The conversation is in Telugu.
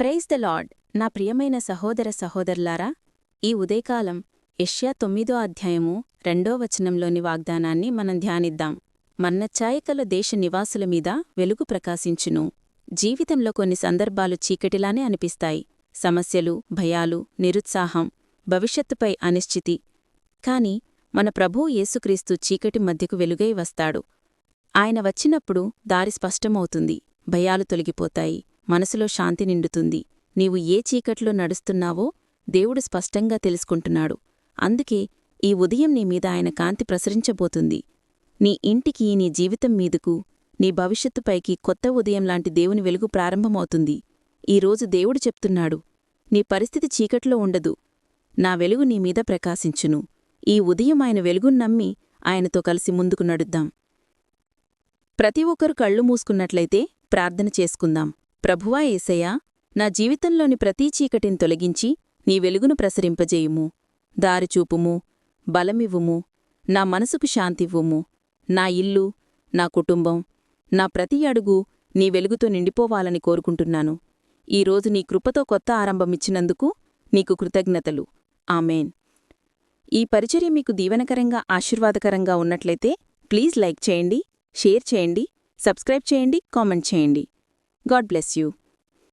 ప్రైజ్ ద లార్డ్ నా ప్రియమైన సహోదర సహోదరులారా ఈ ఉదయకాలం ఎష్యా తొమ్మిదో అధ్యాయము రెండో వచనంలోని వాగ్దానాన్ని మనం ధ్యానిద్దాం. మన్నఛాయకల దేశ నివాసుల మీద వెలుగు ప్రకాశించును. జీవితంలో కొన్ని సందర్భాలు చీకటిలానే అనిపిస్తాయి. సమస్యలు భయాలు నిరుత్సాహం భవిష్యత్తుపై అనిశ్చితి. కాని మన ప్రభువు యేసుక్రీస్తు చీకటి మధ్యకు వెలుగై వస్తాడు. ఆయన వచ్చినప్పుడు దారి స్పష్టమవుతుంది. భయాలు తొలగిపోతాయి. మనసులో శాంతి నిండుతుంది. నీవు ఏ చీకట్లో నడుస్తున్నావో దేవుడు స్పష్టంగా తెలుసుకుంటున్నాడు. అందుకే ఈ ఉదయం నీ మీద ఆయన కాంతి ప్రసరించబోతుంది. నీ ఇంటికి నీ జీవితం మీదకు నీ భవిష్యత్తుపైకి కొత్త ఉదయం లాంటి దేవుని వెలుగు ప్రారంభమవుతుంది. ఈరోజు దేవుడు చెప్తున్నాడు నీ పరిస్థితి చీకట్లో ఉండదు. నా వెలుగు నీ మీద ప్రకాశించును. ఈ ఉదయం ఆయన వెలుగును నమ్మి ఆయనతో కలిసి ముందుకు నడుద్దాం. ప్రతి ఒక్కరు కళ్ళు మూసుకున్నట్లయితే ప్రార్థన చేసుకుందాం. ప్రభువా ఏసయ్యా నా జీవితంలోని ప్రతీ చీకటిని తొలగించి నీ వెలుగును ప్రసరింపజేయుము. దారిచూపుము బలమివ్వుము నా మనసుకు శాంతివ్వుము. నా ఇల్లు నా కుటుంబం నా ప్రతి అడుగు నీ వెలుగుతో నిండిపోవాలని కోరుకుంటున్నాను. ఈరోజు నీ కృపతో కొత్త ఆరంభమిచ్చినందుకు నీకు కృతజ్ఞతలు. ఆమెన్. ఈ పరిచర్య మీకు దీవెనకరంగా ఆశీర్వాదకరంగా ఉన్నట్లయితే ప్లీజ్ లైక్ చేయండి షేర్ చేయండి సబ్స్క్రైబ్ చేయండి కామెంట్ చేయండి. God bless you.